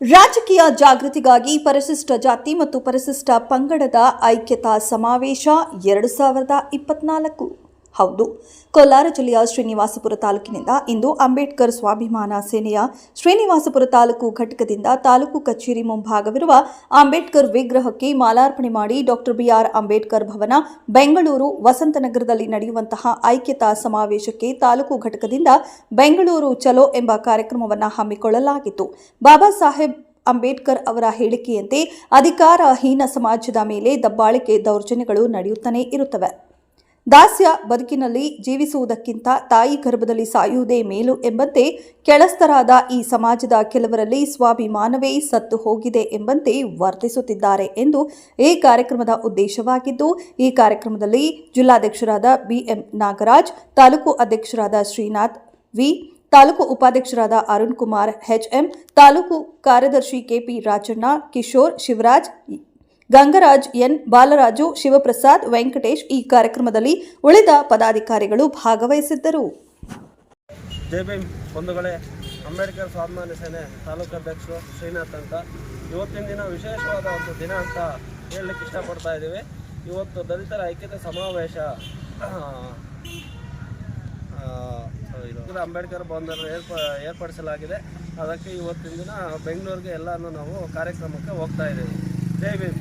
ರಾಜಕೀಯ ಜಾಗೃತಿಗಾಗಿ ಪರಿಶಿಷ್ಟ ಜಾತಿ ಮತ್ತು ಪರಿಶಿಷ್ಟ ಪಂಗಡದ ಐಕ್ಯತಾ ಸಮಾವೇಶ ಎರಡು ಸಾವಿರದ ಇಪ್ಪತ್ನಾಲ್ಕು. ಹೌದು. ಕೋಲಾರ ಜಿಲ್ಲೆಯ ಶ್ರೀನಿವಾಸಪುರ ತಾಲೂಕಿನಿಂದ ಇಂದು ಅಂಬೇಡ್ಕರ್ ಸ್ವಾಭಿಮಾನ ಸೇನೆಯ ಶ್ರೀನಿವಾಸಪುರ ತಾಲೂಕು ಘಟಕದಿಂದ ತಾಲೂಕು ಕಚೇರಿ ಮುಂಭಾಗವಿರುವ ಅಂಬೇಡ್ಕರ್ ವಿಗ್ರಹಕ್ಕೆ ಮಾಲಾರ್ಪಣೆ ಮಾಡಿ doctor B R Ambedkar Bhavan, Bengaluru ವಸಂತನಗರದಲ್ಲಿ ನಡೆಯುವಂತಹ ಐಕ್ಯತಾ ಸಮಾವೇಶಕ್ಕೆ ತಾಲೂಕು ಘಟಕದಿಂದ ಬೆಂಗಳೂರು ಚಲೋ ಎಂಬ ಕಾರ್ಯಕ್ರಮವನ್ನು ಹಮ್ಮಿಕೊಳ್ಳಲಾಗಿತ್ತು. ಬಾಬಾ ಸಾಹೇಬ್ ಅಂಬೇಡ್ಕರ್ ಅವರ ಹೇಳಿಕೆಯಂತೆ ಅಧಿಕಾರಹೀನ ಸಮಾಜದ ಮೇಲೆ ದಬ್ಬಾಳಿಕೆ ದೌರ್ಜನ್ಯಗಳು ನಡೆಯುತ್ತಲೇ ಇರುತ್ತವೆ. ದಾಸ್ಯ ಬದುಕಿನಲ್ಲಿ ಜೀವಿಸುವುದಕ್ಕಿಂತ ತಾಯಿ ಗರ್ಭದಲ್ಲಿ ಸಾಯುವುದೇ ಮೇಲು ಎಂಬಂತೆ ಕೆಳಸ್ತರಾದ ಈ ಸಮಾಜದ ಕೆಲವರಲ್ಲಿ ಸ್ವಾಭಿಮಾನವೇ ಸತ್ತು ಹೋಗಿದೆ ಎಂಬಂತೆ ವರ್ತಿಸುತ್ತಿದ್ದಾರೆ ಎಂದು ಈ ಕಾರ್ಯಕ್ರಮದ ಉದ್ದೇಶವಾಗಿದ್ದು, ಈ ಕಾರ್ಯಕ್ರಮದಲ್ಲಿ ಜಿಲ್ಲಾಧ್ಯಕ್ಷರಾದ ಬಿಎಂ ನಾಗರಾಜ್, ತಾಲೂಕು ಅಧ್ಯಕ್ಷರಾದ ಶ್ರೀನಾಥ್ ವಿ, ತಾಲೂಕು ಉಪಾಧ್ಯಕ್ಷರಾದ ಅರುಣ್ ಕುಮಾರ್ ಎಚ್ಎಂ ತಾಲೂಕು ಕಾರ್ಯದರ್ಶಿ K P Rajanna, Kishore Shivaraj Gangaraj N. Balaraju, Shivaprasad, Venkatesh ಈ ಕಾರ್ಯಕ್ರಮದಲ್ಲಿ ಉಳಿದ ಪದಾಧಿಕಾರಿಗಳು ಭಾಗವಹಿಸಿದ್ದರು. ಬಂಧುಗಳೇ, ಅಂಬೇಡ್ಕರ್ ಸ್ವಾಭಿಮಾನಿ ಸೇನೆ ತಾಲೂಕು ಅಧ್ಯಕ್ಷರು ಶ್ರೀನಾಥ್ ಅಂತ. ಇವತ್ತಿನ ದಿನ ವಿಶೇಷವಾದ ಒಂದು ದಿನ ಅಂತ ಹೇಳಲಿಕ್ಕೆ ಇಷ್ಟಪಡ್ತಾ ಇದ್ದೀವಿ. ಇವತ್ತು ದಲಿತರ ಐಕ್ಯತೆ ಸಮಾವೇಶ. ಅಂಬೇಡ್ಕರ್ ಭವನದಲ್ಲಿ ಏರ್ಪ, ಏರ್ಪಡಿಸಲಾಗಿದೆ. ಅದಕ್ಕೆ ಇವತ್ತಿನ ದಿನ ಬೆಂಗಳೂರಿಗೆ ಎಲ್ಲನೂ ನಾವು ಕಾರ್ಯಕ್ರಮಕ್ಕೆ ಹೋಗ್ತಾ ಇದ್ದೀವಿ. ಜೈ ಭೀಮ್